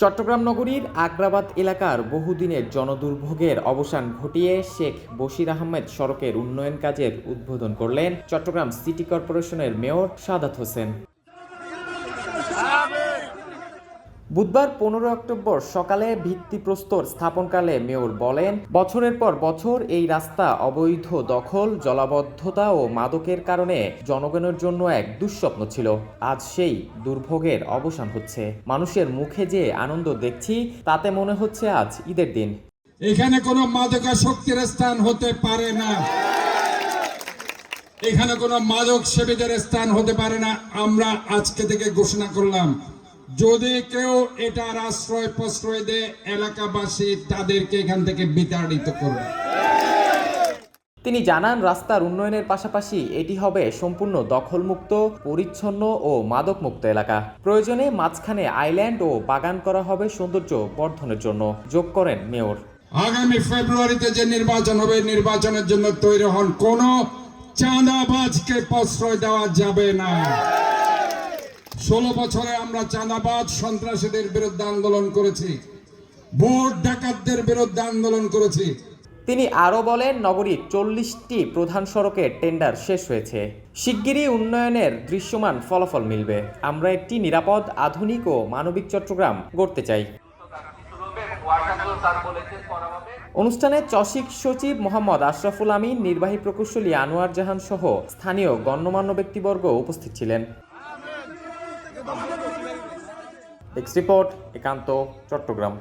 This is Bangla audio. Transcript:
চট্টগ্রাম নগরীর আগ্রাবাদ এলাকার বহুদিনের জনদুর্ভোগের অবসান ঘটিয়ে শেখ বশির আহমেদ সড়কের উন্নয়ন কাজের উদ্বোধন করলেন চট্টগ্রাম সিটি কর্পোরেশনের মেয়র সাদাত হোসেন। বুধবার পনেরো অক্টোবর সকালে ভিত্তিপ্রস্তর স্থাপনকালে মেয়র বলেন, বছরের পর বছর এই রাস্তা অবৈধ দখল, জলাবদ্ধতা ও মাদকের কারণে জনগণের জন্য এক দুঃস্বপ্ন ছিল। আজ সেই দুর্ভোগের অবসান হচ্ছে। মানুষের মুখে যে আনন্দ দেখছি, তাতে মনে হচ্ছে আজ ঈদের দিন। এখানে কোনো মাদকাসক্তির স্থান হতে পারে না। এখানে কোনো মাদক সেবীদের স্থান হতে পারে না। আমরা আজকে থেকে ঘোষণা করলাম যদি কেউ এটার আশ্রয় প্রশ্রয় দেয় এলাকাবাসী তাদেরকে এখান থেকে বিতাড়িত করবে। তিনি জানান রাস্তার উন্নয়নের পাশাপাশি এটি হবে সম্পূর্ণ দখলমুক্ত পরিচ্ছন্ন ও মাদকমুক্ত এলাকা। প্রয়োজনে মাঝখানে আইল্যান্ড ও বাগান করা হবে সৌন্দর্য বর্ধনের জন্য। যোগ করেন মেয়র। আগামী ফেব্রুয়ারিতে যে নির্বাচন হবে নির্বাচনের জন্য তৈরি হন কোন চাঁদাবাজকে প্রশ্রয় দেওয়া যাবে না। ষোলো বছরে আমরা চাঁদাবাদ সন্ত্রাসীদের বিরুদ্ধে আন্দোলন করেছি। ভোট ডাকাতদের বিরুদ্ধে আন্দোলন করেছি। তিনি আরও বলেন নগরীর চল্লিশটি প্রধান সড়কের টেন্ডার শেষ হয়েছে। শিগগিরই উন্নয়নের দৃশ্যমান ফলাফল মিলবে। আমরা একটি নিরাপদ, আধুনিক ও মানবিক চট্টগ্রাম গড়তে চাই। অনুষ্ঠানে চসিক সচিব মোহাম্মদ আশরাফুল আমিন, নির্বাহী প্রকৌশলী আনোয়ার জাহান সহ স্থানীয় গণ্যমান্য ব্যক্তিবর্গ উপস্থিত ছিলেন। এক্স রিপোর্ট একান্ত চট্টগ্রাম